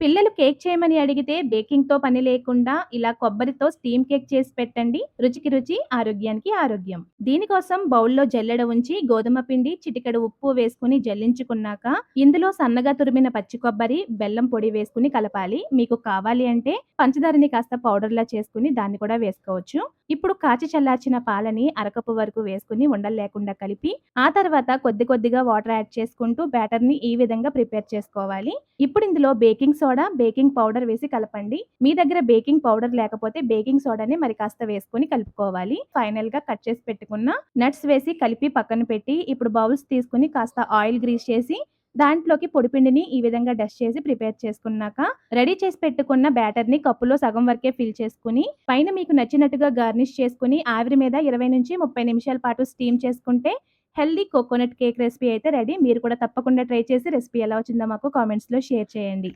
పిల్లలు కేక్ చేయమని అడిగితే బేకింగ్‌తో పని లేకుండా ఇలా కొబ్బరితో స్టీమ్ కేక్ చేసి పెట్టండి. రుచికి రుచి, ఆరోగ్యానికి ఆరోగ్యం. దీనికోసం బౌల్‌లో జల్లెడ ఉంచి గోధుమ పిండి, చిటికెడు ఉప్పు వేసుకొని జల్లించుకున్నాక ఇందులో సన్నగా తురిమిన పచ్చి కొబ్బరి, బెల్లం పొడి వేసుకుని కలపాలి. మీకు కావాలి అంటే పంచదారని కాస్త పౌడర్‌లా చేసుకుని దాన్ని కూడా వేసుకోవచ్చు. ఇప్పుడు కాచి చల్లార్చిన పాలని అరకప్పు వరకు వేసుకుని ఉండలు లేకుండా కలిపి ఆ తర్వాత కొద్ది కొద్దిగా వాటర్ యాడ్ చేసుకుంటూ బ్యాటర్‌ని ఈ విధంగా ప్రిపేర్ చేసుకోవాలి. ఇప్పుడు ఇందులో బేకింగ్ సోడా, బేకింగ్ పౌడర్ వేసి కలపండి. మీ దగ్గర బేకింగ్ పౌడర్ లేకపోతే బేకింగ్ సోడాని మరి కాస్త వేసుకొని కలుపుకోవాలి. ఫైనల్‌గా కట్ చేసి పెట్టుకున్న నట్స్ వేసి కలిపి పక్కన పెట్టి ఇప్పుడు బౌల్స్ తీసుకొని కాస్త ఆయిల్ గ్రీస్ చేసి దాంట్లోకి పొడిపిండిని ఈ విధంగా డస్ట్ చేసి ప్రిపేర్ చేసుకున్నాక రెడీ చేసి పెట్టుకున్న బ్యాటర్‌ని కప్పులో సగం వరకే ఫిల్ చేసుకుని పైన మీకు నచ్చినట్టుగా గార్నిష్ చేసుకుని ఆవిరి మీద 20-30 నిమిషాల పాటు స్టీమ్ చేసుకుంటే హెల్దీ కోకోనట్ కేక్ రెసిపీ అయితే రెడీ. మీరు కూడా తప్పకుండా ట్రై చేసి రెసిపీ ఎలా వచ్చిందో మాకు కామెంట్స్‌లో షేర్ చేయండి.